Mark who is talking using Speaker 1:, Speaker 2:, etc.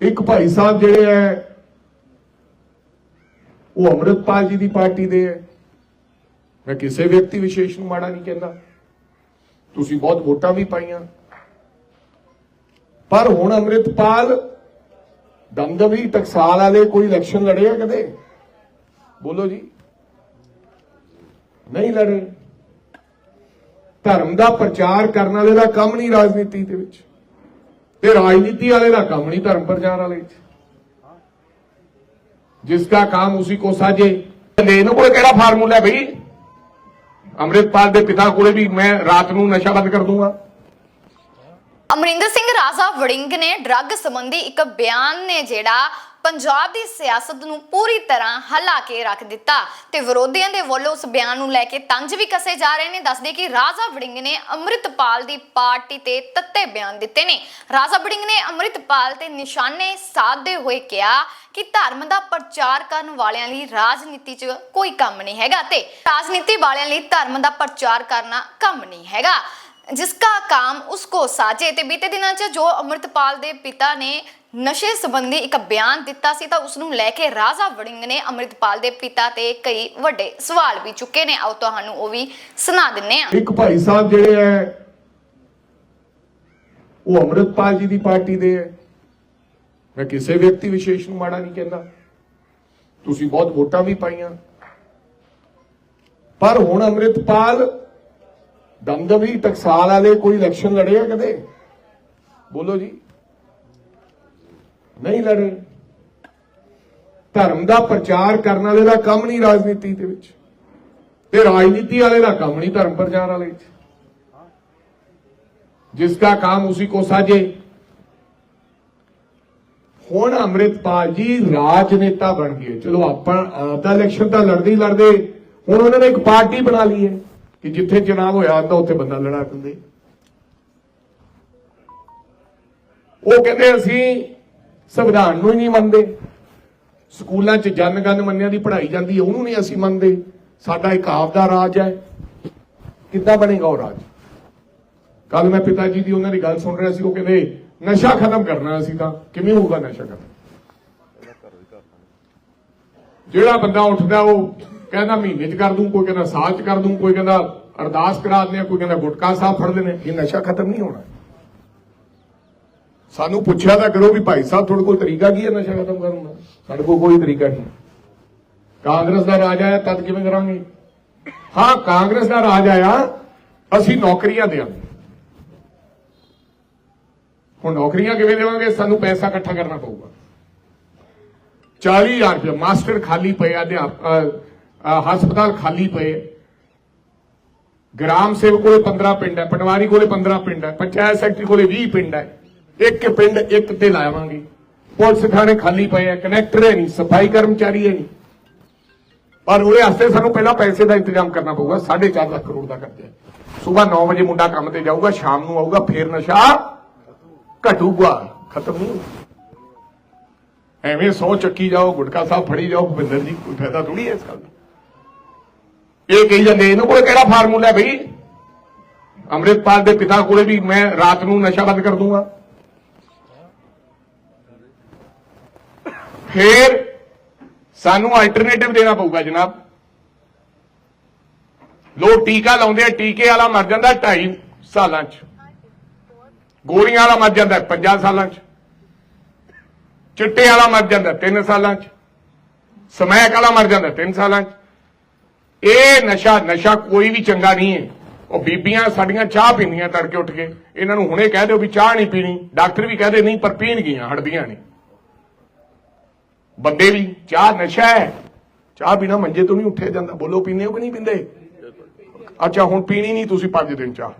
Speaker 1: ਇੱਕ ਭਾਈ ਸਾਹਿਬ ਜਿਹੜੇ ਹੈ ਉਹ ਅੰਮ੍ਰਿਤਪਾਲ ਜੀ ਦੀ ਪਾਰਟੀ ਦੇ ਹੈ ਮੈਂ ਕਿਸੇ ਵਿਅਕਤੀ ਵਿਸ਼ੇਸ਼ ਨੂੰ ਮਾੜਾ ਨਹੀਂ ਕਹਿੰਦਾ। ਤੁਸੀਂ ਬਹੁਤ ਵੋਟਾਂ ਵੀ ਪਾਈਆਂ। ਪਰ ਹੁਣ ਅੰਮ੍ਰਿਤਪਾਲ ਦਮਦਮੀ ਟਕਸਾਲ ਵਾਲੇ ਕੋਈ ਇਲੈਕਸ਼ਨ ਲੜੇ ਆ ਕਦੇ? ਬੋਲੋ ਜੀ। ਨਹੀਂ ਲੜੇ। ਧਰਮ ਦਾ ਪ੍ਰਚਾਰ ਕਰਨ ਵਾਲੇ ਦਾ ਕੰਮ ਨਹੀਂ ਰਾਜਨੀਤੀ ਦੇ ਵਿੱਚ। ਤੇ राजनीति वाले ਦਾ ਕੰਮ ਨਹੀਂ ਧਰਮ ਪ੍ਰਚਾਰ ਵਾਲੇ ਜਿਸ ਦਾ ਕੰਮ ਉਸੇ ਕੋ ਸਾਜੇ। ਲੈਣ ਕੋਲ ਕਿਹੜਾ ਫਾਰਮੂਲਾ ਹੈ ਭਈ ਅਮਰਿਤਪਾਲ ਦੇ ਪਿਤਾ ਕੋਲੇ ਵੀ ਮੈਂ ਰਾਤ ਨੂੰ ਨਸ਼ਾ ਬੰਦ ਕਰ ਦੂੰਗਾ।
Speaker 2: ਅਮਰਿੰਦਰ ਸਿੰਘ ਰਾਜਾ ਵੜਿੰਗ ਨੇ ਡਰੱਗ ਸੰਬੰਧੀ ਇੱਕ ਬਿਆਨ ਨੇ ਜਿਹੜਾ ਪੰਜਾਬ ਦੀ ਸਿਆਸਤ ਨੂੰ ਪੂਰੀ ਤਰ੍ਹਾਂ ਹਿਲਾ ਕੇ ਰੱਖ ਦਿੱਤਾ ਤੇ ਵਿਰੋਧੀਆਂ ਦੇ ਵੱਲੋਂ ਉਸ ਬਿਆਨ ਨੂੰ ਲੈ ਕੇ ਤੰਜ ਵੀ ਕਸੇ ਜਾ ਰਹੇ ਨੇ। ਦੱਸਦੇ ਕਿ ਰਾਜਾ ਵੜਿੰਗ ਨੇ ਅੰਮ੍ਰਿਤਪਾਲ ਦੀ ਪਾਰਟੀ ਤੇ ਤੱਤੇ ਬਿਆਨ ਦਿੱਤੇ ਨੇ। ਰਾਜਾ ਵੜਿੰਗ ਨੇ ਅੰਮ੍ਰਿਤਪਾਲ ਤੇ ਨਿਸ਼ਾਨੇ ਸਾਧਦੇ ਹੋਏ ਕਿਹਾ ਕਿ ਧਰਮ ਦਾ ਪ੍ਰਚਾਰ ਕਰਨ ਵਾਲਿਆਂ ਲਈ ਰਾਜਨੀਤੀ 'ਚ ਕੋਈ ਕੰਮ ਨਹੀਂ ਹੈਗਾ ਤੇ ਰਾਜਨੀਤੀ ਵਾਲਿਆਂ ਲਈ ਧਰਮ ਦਾ ਪ੍ਰਚਾਰ ਕਰਨਾ ਕੰਮ ਨਹੀਂ ਹੈਗਾ। ਜਿਸਕਾ ਕਾਮ ਉਸਕੋ ਸਾਜੇ। ਤੇ ਬੀਤੇ ਦਿਨਾਂ 'ਚ ਜੋ ਅਮਰਤਪਾਲ ਦੇ ਪਿਤਾ ਨੇ ਨਸ਼ੇ ਸੰਬੰਧੀ ਇੱਕ ਬਿਆਨ ਦਿੱਤਾ ਸੀ, ਤਾਂ ਉਸ ਨੂੰ ਲੈ ਕੇ ਰਾਜਾ ਵੜਿੰਗ ਨੇ ਅਮਰਤਪਾਲ ਦੇ ਪਿਤਾ ਤੇ ਕਈ ਵੱਡੇ ਸਵਾਲ ਵੀ ਚੁੱਕੇ ਨੇ। ਆਓ ਤੁਹਾਨੂੰ ਉਹ ਵੀ ਸੁਣਾ ਦਿੰਨੇ ਆ।
Speaker 1: ਇੱਕ ਭਾਈ ਸਾਹਿਬ ਜਿਹੜੇ ਐ, ਉਹ ਅਮਰਤਪਾਲ ਜੀ ਦੀ ਪਾਰਟੀ ਦੇ ਐ। ਮੈਂ ਕਿਸੇ ਵਿਅਕਤੀ ਵਿਸ਼ੇਸ਼ ਨੂੰ ਮਾੜਾ ਨਹੀਂ ਕਹਿੰਦਾ। ਤੁਸੀਂ ਬਹੁਤ ਵੋਟਾਂ ਵੀ ਪਾਈਆਂ। ਪਰ ਹੁਣ ਅਮਰਤਪਾਲ ਦਮਦਮੀ ਟਕਸਾਲ ਵਾਲੇ ਕੋਈ ਇਲੈਕਸ਼ਨ ਲੜੇ ਆ ਕਦੇ? ਬੋਲੋ ਜੀ। ਨਹੀਂ ਲੜੇ। ਧਰਮ ਦਾ ਪ੍ਰਚਾਰ ਕਰਨ ਵਾਲੇ ਦਾ ਕੰਮ ਨਹੀਂ ਰਾਜਨੀਤੀ ਦੇ ਵਿੱਚ। ਤੇ ਰਾਜਨੀਤੀ ਵਾਲੇ ਦਾ ਕੰਮ ਨਹੀਂ ਧਰਮ ਪ੍ਰਚਾਰ ਵਾਲੇ ਵਿੱਚ। ਜਿਸ ਦਾ ਕੰਮ ਉਸੇ ਕੋ ਸਾਜੇ। ਹੁਣ ਅਮਰਿਤਪਾਲ ਜੀ ਰਾਜਨੇਤਾ ਬਣ ਗਏ। ਚਲੋ ਆਪਾਂ ਆਪਦਾ ਇਲੈਕਸ਼ਨ ਤਾਂ ਲੜਦੇ ਹੀ ਲੜਦੇ। ਹੁਣ ਉਹਨਾਂ ਨੇ ਇੱਕ ਪਾਰਟੀ ਬਣਾ ਲਈ ਹੈ। ਕਿ ਜਿੱਥੇ ਚੁਣਾਵ ਹੋਇਆ ਤਾਂ ਉੱਥੇ ਬੰਦਾ ਲੜਾ ਦਿੰਦੇ ਉਹ ਕਹਿੰਦੇ ਅਸੀਂ ਸੰਵਿਧਾਨ ਨੂੰ ਹੀ ਨਹੀਂ ਮੰਨਦੇ। ਸਕੂਲਾਂ 'ਚ ਜਨ ਗਨ ਦੀ ਪੜ੍ਹਾਈ ਜਾਂਦੀ ਹੈ, ਉਹਨੂੰ ਨਹੀਂ ਅਸੀਂ ਮੰਨਦੇ। ਸਾਡਾ ਇੱਕ ਆਪ ਦਾ ਰਾਜ ਹੈ। ਕਿੱਦਾਂ ਬਣੇਗਾ ਉਹ ਰਾਜ? ਕੱਲ ਮੈਂ ਪਿਤਾ ਜੀ ਦੀ ਉਹਨਾਂ ਦੀ ਗੱਲ ਸੁਣ ਰਿਹਾ ਸੀ, ਉਹ ਕਹਿੰਦੇ, ਨਸ਼ਾ ਖਤਮ ਕਰਨਾ ਅਸੀਂ ਤਾਂ। ਕਿਵੇਂ ਹੋਊਗਾ ਨਸ਼ਾ ਖਤਮ? ਜਿਹੜਾ ਬੰਦਾ ਉੱਠਦਾ, ਉਹ ਕਹਿੰਦਾ ਮਹੀਨੇ 'ਚ ਕਰ ਦੂੰ, ਕੋਈ ਕਹਿੰਦਾ ਸਾਲ 'ਚ ਕਰ ਦੂੰ, ਕੋਈ ਕਹਿੰਦਾ ਅਰਦਾਸ ਕਰਾ ਦਿੰਦੇ ਕੋਈ ਕਹਿੰਦਾ ਗੁਟਕਾ ਸਾਹਿਬ ਫੜਦੇ ਨੇ ਇਹ ਨਸ਼ਾ ਖਤਮ ਨਹੀਂ ਹੋਣਾ। ਸਾਨੂੰ ਪੁੱਛਿਆ ਤਾਂ ਕਰੋ ਵੀ ਭਾਈ ਸਾਹਿਬ ਤੁਹਾਡੇ ਕੋਲ ਤਰੀਕਾ ਕੀ ਹੈ ਨਸ਼ਾ ਖਤਮ ਕਰਨ ਦਾ? ਸਾਡੇ ਕੋਲ ਕੋਈ ਤਰੀਕਾ ਨਹੀਂ। ਕਾਂਗਰਸ ਦਾ ਰਾਜ ਆਇਆ, ਤਦ ਕਿਵੇਂ ਕਰਾਂਗੇ? ਹਾਂ, ਕਾਂਗਰਸ ਦਾ ਰਾਜ ਆਇਆ, ਅਸੀਂ ਨੌਕਰੀਆਂ ਦੇਵਾਂਗੇ। ਹੁਣ ਨੌਕਰੀਆਂ ਕਿਵੇਂ ਦੇਵਾਂਗੇ? ਸਾਨੂੰ ਪੈਸਾ ਇਕੱਠਾ ਕਰਨਾ ਪਊਗਾ। 40000 ਰੁਪਏ ਮਾਸਟਰ ਖਾਲੀ ਪਏ ਅਧਿਆਪਕ ਹਸਪਤਾਲ ਖਾਲੀ ਪਏ। ਗ੍ਰਾਮ ਸੇਵਕ ਕੋਲੇ 15 ਪਿੰਡ ਹੈ, ਪਟਵਾਰੀ ਕੋਲੇ 15 ਪਿੰਡ ਹੈ, ਪੰਚਾਇਤ ਸੈਕਟਰੀ ਕੋਲੇ 20 ਪਿੰਡ ਹੈ। ਇੱਕ ਪਿੰਡ ਇੱਕ ਤੇ ਲਾਵਾਂਗੇ। ਪੁਲਿਸ ਥਾਣੇ ਖਾਲੀ ਪਏ ਹੈ, ਕਨੈਕਟਰ ਹੈ ਨਹੀਂ, ਸਫ਼ਾਈ ਕਰਮਚਾਰੀ ਹੈ ਨਹੀਂ। ਪਰ ਉਹਦੇ ਵਾਸਤੇ ਸਾਨੂੰ ਪਹਿਲਾਂ ਪੈਸੇ ਦਾ ਇੰਤਜ਼ਾਮ ਕਰਨਾ ਪਊਗਾ 4.5 ਲੱਖ ਕਰੋੜ ਦਾ ਕਰਜ਼ਾ ਹੈ। ਸਵੇਰ 9 ਵਜੇ ਮੁੰਡਾ ਕੰਮ ਤੇ ਜਾਊਗਾ, ਸ਼ਾਮ ਨੂੰ ਆਊਗਾ, ਫੇਰ ਨਸ਼ਾ ਘਟੂਗਾ, ਖਤਮ ਨਹੀਂ ਹੋਊਗਾ। ਐਵੇਂ ਸੌ ਚੱਕੀ ਜਾਓ, ਗੁਟਕਾ ਸਾਹਿਬ ਫੜੀ ਜਾਓ, ਭੁਪਿੰਦਰ ਜੀ, ਕੋਈ ਫਾਇਦਾ ਥੋੜੀ ਹੈ ਇਸ ਗੱਲ ਦਾ? ਇਹ ਕਹੀ ਜਾਂਦੇ, ਇਹਨੂੰ ਕੋਲ ਕਿਹੜਾ ਫਾਰਮੂਲਾ ਹੈ ਭਈ ਅੰਮ੍ਰਿਤਪਾਲ ਦੇ ਪਿਤਾ ਕੋਲੇ ਵੀ ਮੈਂ ਰਾਤ ਨੂੰ ਨਸ਼ਾ ਬੰਦ ਕਰ ਦੂੰਗਾ। ਫੇਰ ਸਾਨੂੰ ਅਲਟਰਨੇਟਿਵ ਦੇਣਾ ਪਊਗਾ ਜਨਾਬ। ਲੋਕ ਟੀਕਾ ਲਾਉਂਦੇ ਆ, ਟੀਕੇ ਵਾਲਾ ਮਰ ਜਾਂਦਾ 2.5 ਸਾਲਾਂ 'ਚ। ਗੋਲੀਆਂ ਵਾਲਾ ਮਰ ਜਾਂਦਾ 50 ਸਾਲਾਂ 'ਚ। ਚਿੱਟੇ ਵਾਲਾ ਮਰ ਜਾਂਦਾ 3 ਸਾਲਾਂ 'ਚ। ਸਮੈਕ ਵਾਲਾ ਮਰ ਜਾਂਦਾ 3 ਸਾਲਾਂ 'ਚ। ਇਹ ਨਸ਼ਾ ਨਸ਼ਾ ਕੋਈ ਵੀ ਚੰਗਾ ਨਹੀਂ ਹੈ। ਉਹ ਬੀਬੀਆਂ ਸਾਡੀਆਂ ਚਾਹ ਪੀਂਦੀਆਂ ਤੜਕੇ ਉੱਠ ਕੇ। ਇਹਨਾਂ ਨੂੰ ਹੁਣੇ ਕਹਿ ਦਿਓ ਵੀ ਚਾਹ ਨਹੀਂ ਪੀਣੀ। ਡਾਕਟਰ ਵੀ ਕਹਦੇ ਨਹੀਂ, ਪਰ ਪੀਣਗੀਆਂ ਹਟਦੀਆਂ ਨਹੀਂ ਬੰਦੇ ਵੀ, ਚਾਹ ਨਸ਼ਾ ਹੈ। ਚਾਹ ਬਿਨਾ ਮੰਜੇ ਤੋਂ ਨਹੀਂ ਉੱਠਿਆ ਜਾਂਦਾ। ਬੋਲੋ ਪੀਂਦੇ ਹੋ ਕਿ ਨਹੀਂ ਪੀਂਦੇ? ਅੱਛਾ, ਹੁਣ ਪੀਣੀ ਨਹੀਂ, ਤੁਸੀਂ 5 ਦਿਨ ਚਾਹ।